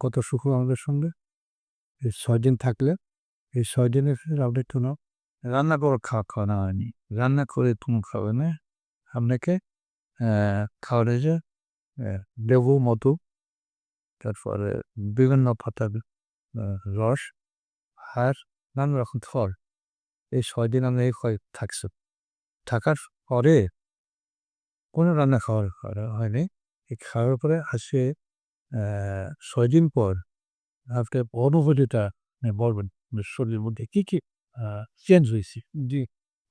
কত সুখ আমাদের সঙ্গে। এই ছয় দিন থাকলে এই ছয় দিনের আপনি নাও রান্না করে খাওয়া খাওয়ানো হয়নি। রান্না করে তুমি খাবে না। আপনাকে আহ, খাওয়ানো যে লেবু মধু তারপরে বিভিন্ন পাতার রস আর নানা রকম ফল। এই ছয় দিন আমরা এই কয় থাকছে। থাকার পরে কোনো রান্না খাওয়ার হয়নি। এই খাওয়ার পরে আসে ছয় দিন পর আপনার অনুভূতিটা মানে বলবেন শরীরের মধ্যে কি কি চেঞ্জ হয়েছে? জি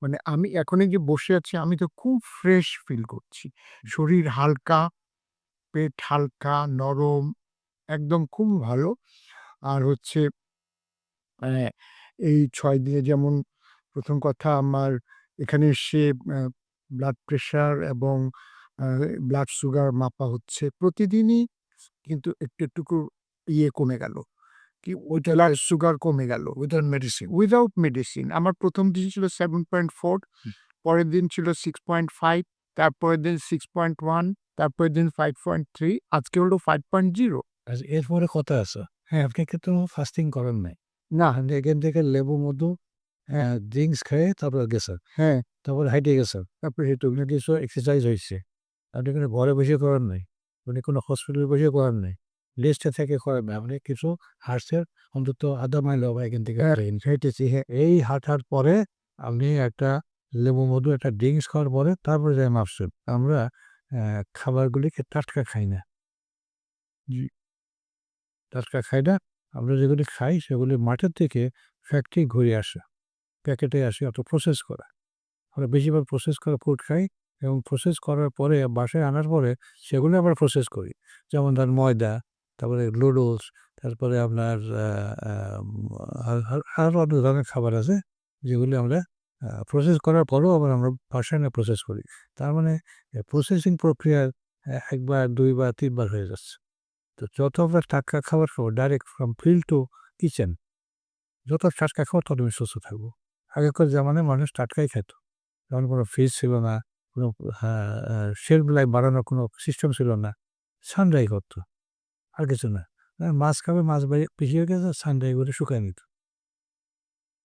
মানে আমি এখনই যে বসে আছি আমি তো খুব ফ্রেশ ফিল করছি। শরীর হালকা পেট হালকা নরম একদম খুব ভালো। আর হচ্ছে মানে এই ছয় দিনে যেমন প্রথম কথা আমার এখানে এসে ব্লাড প্রেশার এবং ব্লাড সুগার মাপা হচ্ছে। প্রতিদিনই কিন্তু একটু একটু ইয়ে কমে গেল। কি ওইটা সুগার কমে গেল উইদাউট মেডিসিন উইদাউট মেডিসিন আমার প্রথম দিন ছিল সেভেন পয়েন্ট ফোর পরের দিন ছিল সিক্স পয়েন্ট ফাইভ তারপরের দিন সিক্স পয়েন্ট ওয়ান তারপরের দিন ফাইভ পয়েন্ট থ্রি আজকে হলো ফাইভ পয়েন্ট জিরো এরপরে কথা আছে। হ্যাঁ। আপনি কিন্তু ফাস্টিং করেন নাই। না। এখান থেকে লেবু মধু হ্যাঁ ড্রিঙ্কস খেয়ে তারপরে গেছেন। হ্যাঁ। তারপরে হাইটে গেছেন। তারপরে হেঁটে কিছু এক্সারসাইজ হয়েছে। আপনি কোনো ঘরে বসে করেন নাই? আপনি কোনো হসপিটালে বসে করেন নাই। লিস্টে থেকে করেন নাই আপনি কিছু হার্সের অন্তত আধা মাইল হবে এখান থেকে হেঁটেছি হ্যাঁ এই হাঁটার পরে আপনি একটা লেবু মধু একটা ড্রিঙ্কস খাওয়ার পরে তারপরে যাই মাপছেন আমরা খাবারগুলিকে টাটকা খাই না। জি। টাটকা খাই না। আমরা যেগুলি খাই সেগুলি মাঠের থেকে ফ্যাক্টরি ঘুরে আসা। প্যাকেটে আসে অত প্রসেস করা। আমরা বেশিরভাগ প্রসেস করা ফুড খাই। এবং প্রসেস করার পরে, বাসায় আনার পরে সেগুলো আবার প্রসেস করি। যেমন ধর ময়দা, তারপরে নুডলস তারপরে আপনার আরও অনেক ধরনের খাবার আছে, যেগুলি আমরা প্রসেস করার পরেও আবার আমরা বাসায় না প্রসেস করি। তার মানে প্রসেসিং প্রক্রিয়া একবার, দুইবার, তিনবার হয়ে যাচ্ছে। তো যত আমরা টাটকা খাবার খাব direct from field to kitchen যত টাটকা খাব তত আমি সুস্থ থাকব। আগেকার জামানায় মানুষ টাটকাই খেত তখন কোনো ফ্রিজ ছিল না কোনো শেলফ লাইফ বাড়ানোর কোনো সিস্টেম ছিল না। সানড্রাই করতো। আর কিছু না। মাছ খাবে, মাছ বাড়ি পিছিয়ে গেছে সানড্রাই করে শুকায় নিত।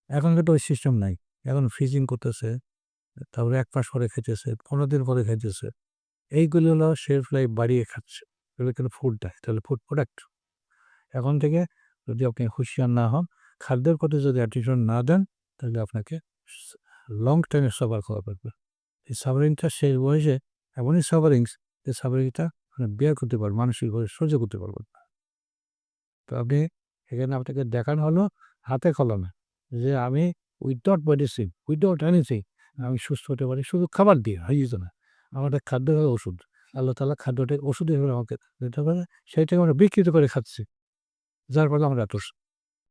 এখন কিন্তু ওই সিস্টেম নাই। এখন ফ্রিজিং করতেছে, তারপরে এক মাস পরে খেতেছে পনেরো দিন পরে খেতেছে এইগুলো হলো শেলফ লাইফ বাড়িয়ে খাচ্ছে। এগুলো কিন্তু ফুড দেয় তাহলে ফুড প্রোডাক্ট এখন থেকে যদি আপনি হুঁশিয়ার না হন, খাদ্যের প্রতি যদি অ্যাটেনশন না দেন, তাহলে আপনাকে লং টাইমে সবার করা পারবে এই সাফারিংটা শেষ বয়সে এমনই সাফারিংস যে সাফারিংটা আপনি বের করতে পারবেন মানসিকভাবে সহ্য করতে পারবেন না। তো আপনি এখানে আপনাকে দেখানো হলো হাতে কলমে যে আমি উইদাউট মেডিসিন উইদাউট এনিথিং আমি সুস্থ হতে পারি, শুধু খাবার দিয়ে, হয়ে যেত না আমাদের খাদ্য হলো ওষুধ, আল্লাহ তালা খাদ্যটা ওষুধ হিসেবে আমাকে দিতে পারে, সেইটাকে আমরা বিকৃত করে খাচ্ছি। যার ফলে আমরা এত